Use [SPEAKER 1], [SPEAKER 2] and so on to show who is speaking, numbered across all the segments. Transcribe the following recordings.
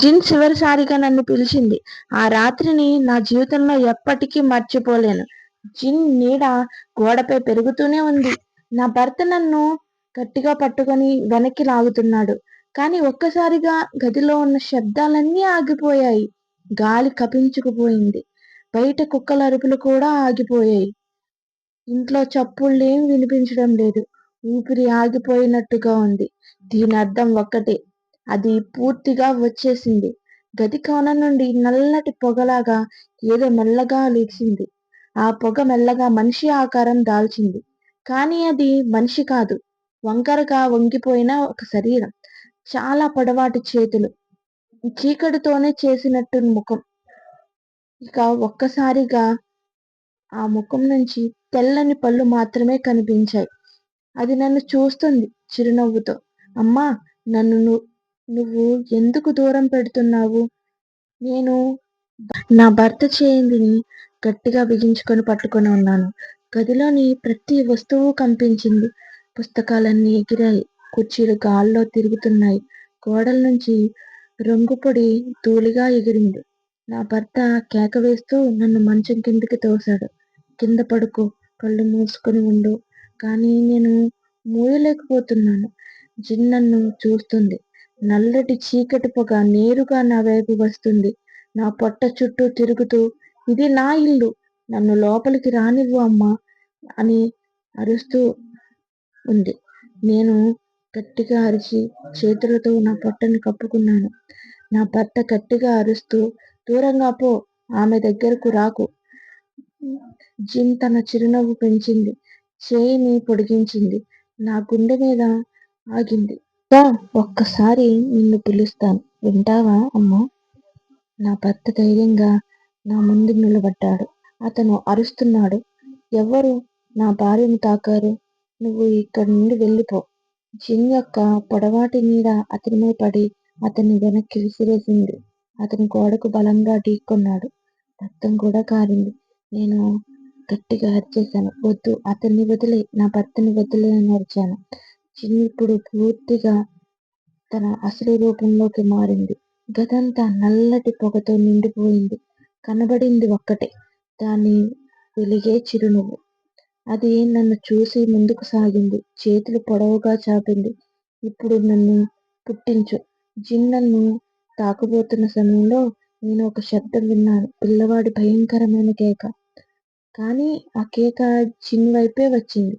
[SPEAKER 1] జిన్ చివరిసారిగా నన్ను పిలిచింది. ఆ రాత్రిని నా జీవితంలో ఎప్పటికీ మర్చిపోలేను. జిన్ నీడ గోడపై పెరుగుతూనే ఉంది. నా భర్త నన్ను గట్టిగా పట్టుకొని వెనక్కి లాగుతున్నాడు. కానీ ఒక్కసారిగా గదిలో ఉన్న శబ్దాలన్నీ ఆగిపోయాయి. గాలి కపించుకుపోయింది. బయట కుక్కల అరుపులు కూడా ఆగిపోయాయి. ఇంట్లో చప్పుళ్ళేం వినిపించడం లేదు. ఊపిరి ఆగిపోయినట్టుగా ఉంది. దీని అర్థం ఒక్కటే. అది పూర్తిగా వచ్చేసింది. గది కోన నుండి నల్లటి పొగలాగా ఏదో మెల్లగా లేచింది. ఆ పొగ మెల్లగా మనిషి ఆకారం దాల్చింది. కానీ అది మనిషి కాదు. వంకరగా వంగిపోయిన ఒక శరీరం. చాలా పొడవాటి చేతులు. చీకటితోనే చేసినట్టు ముఖం. ఇక ఒక్కసారిగా ఆ ముఖం నుంచి తెల్లని పళ్ళు మాత్రమే కనిపించాయి. అది నన్ను చూస్తుంది చిరునవ్వుతో. అమ్మా నన్ను నువ్వు ఎందుకు దూరం పెడుతున్నావు? నేను నా భర్త చేయిందిని గట్టిగా బిగించుకొని పట్టుకొని ఉన్నాను. గదిలోని ప్రతి వస్తువు కంపించింది. పుస్తకాలన్నీ ఎగిరాయి. కుర్చీలు గాల్లో తిరుగుతున్నాయి. గోడల నుంచి రంగు పొడి ధూళిగా ఎగిరింది. నా భర్త కేక వేస్తూ నన్ను మంచం కిందికి తోశాడు. కింద పడుకో కళ్ళు మూసుకొని ఉండు. కానీ నేను మూయలేకపోతున్నాను. జిన్ నన్ను చూస్తుంది. నల్లటి చీకటి పొగ నేరుగా నా వైపు వస్తుంది. నా పొట్ట చుట్టూ తిరుగుతూ ఇది నా ఇల్లు. నన్ను లోపలికి రానివ్వు అమ్మా అని అరుస్తూ ఉంది. నేను గట్టిగా అరిచి చేతులతో నా పొట్టని కప్పుకున్నాను. నా భర్త గట్టిగా అరుస్తూ దూరంగా పో ఆమె దగ్గరకు రాకు. జిన్ తన చిరునవ్వు పెంచింది. చేయిని పొడిగించింది. నా గుండె మీద ఆగింది. ఒక్కసారి నిన్ను పిలుస్తాను. వింటావా అమ్మా? నా భర్త ధైర్యంగా నా ముందు నిలబడ్డాడు. అతను అరుస్తున్నాడు. ఎవరు నా భార్యను తాకారు? నువ్వు ఇక్కడి నుండి వెళ్ళిపో. జిన్ యొక్క పొడవాటి నీడ అతనిపై పడి అతన్ని వెనక్కి విసిరేసింది. అతని గోడకు బలంగా ఢీకొన్నాడు. రక్తం కూడా కారింది. నేను గట్టిగా అరిచేశాను వద్దు అతన్ని వదిలే నా భర్తని వదిలే అని అరిచాను. ఇప్పుడు పూర్తిగా తన అసలు రూపంలోకి మారింది. గదంతా నల్లటి పొగతో నిండిపోయింది. కనబడింది ఒక్కటే దాని వెలిగే చిరునవ్వు. అది నన్ను చూసి ముందుకు సాగింది. చేతులు పొడవుగా చాపింది. ఇప్పుడు నన్ను పుట్టించు. జిన్ నన్ను తాకబోతున్న సమయంలో నేను ఒక శబ్దం విన్నాను. పిల్లవాడి భయంకరమైన కేక. కానీ ఆ కేక జిన్ వైపే వచ్చింది.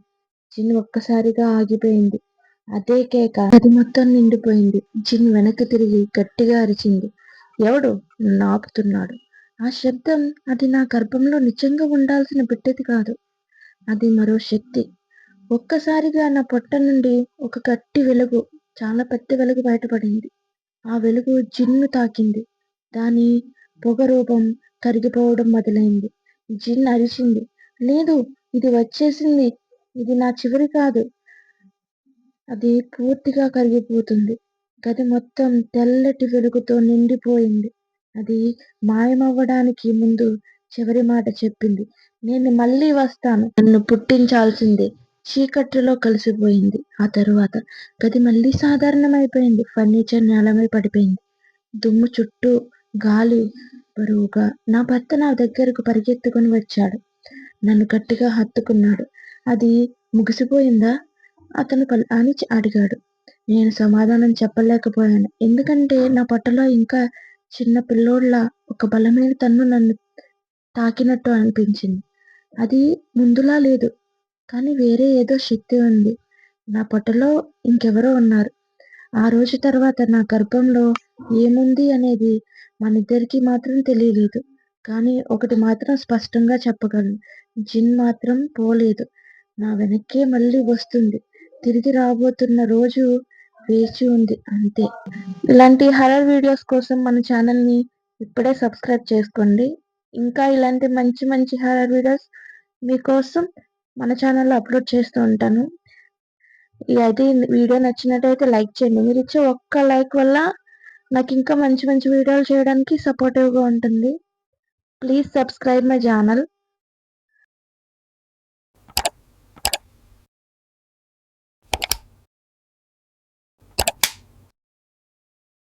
[SPEAKER 1] జిన్ ఒక్కసారిగా ఆగిపోయింది. అదే కేక. అది మొత్తం నిండిపోయింది. జిన్ వెనక్కి తిరిగి గట్టిగా అరిచింది. ఎవడు? నన్ను ఆపుతున్నాడు ఆ శబ్దం అది నా గర్భంలో నిజంగా ఉండాల్సిన బిడ్డది కాదు. అది మరో శక్తి. ఒక్కసారిగా నా పొట్ట నుండి ఒక గట్టి వెలుగు చాలా పెద్ద వెలుగు బయటపడింది. ఆ వెలుగు జిన్ను తాకింది. దాని పొగ రూపం కరిగిపోవడం మొదలైంది. జిన్ అరిచింది. లేదు ఇది వచ్చేసింది. ఇది నా చివరి కాదు. అది పూర్తిగా కరిగిపోతుంది. గది మొత్తం తెల్లటి వెలుగుతో నిండిపోయింది. అది మాయమవ్వడానికి ముందు చివరి మాట చెప్పింది. నేను మళ్ళీ వస్తాను. నన్ను పుట్టించాల్సిందే. చీకటిలో కలిసిపోయింది. ఆ తరువాత గది మళ్ళీ సాధారణమైపోయింది. ఫర్నిచర్ నేలమై పడిపోయింది. దుమ్ము చుట్టూ గాలి బరువుగా నా భర్త నా దగ్గరకు పరిగెత్తుకుని వచ్చాడు. నన్ను గట్టిగా హత్తుకున్నాడు. అది ముగిసిపోయిందా? అతను అని అడిగాడు. నేను సమాధానం చెప్పలేకపోయాను. ఎందుకంటే నా పట్టలో ఇంకా చిన్న పిల్లోళ్ళ ఒక బలమైన తన్ను నన్ను తాకినట్టు అనిపించింది. అది ముందులా లేదు కానీ వేరే ఏదో శక్తి ఉంది. నా పొట్టలో ఇంకెవరో ఉన్నారు. ఆ రోజు తర్వాత నా గర్భంలో ఏముంది అనేది మన ఇద్దరికీ మాత్రం తెలియలేదు. కానీ ఒకటి మాత్రం స్పష్టంగా చెప్పగలను. జిన్ మాత్రం పోలేదు. నా వెనక్కే మళ్ళీ వస్తుంది. తిరిగి రాబోతున్న రోజు వేచి ఉంది అంతే. ఇలాంటి హరర్ వీడియోస్ కోసం మన ఛానల్ని ఇప్పుడే సబ్స్క్రైబ్ చేసుకోండి. ఇంకా ఇలాంటి మంచి మంచి హరర్ వీడియోస్ మీకోసం మన ఛానల్లో అప్లోడ్ చేస్తూ ఉంటాను. అయితే వీడియో నచ్చినట్టయితే లైక్ చేయండి. మీరు ఇచ్చే ఒక్క లైక్ వల్ల నాకు ఇంకా మంచి మంచి వీడియోలు చేయడానికి సపోర్టివ్గా ఉంటుంది. Please subscribe my channel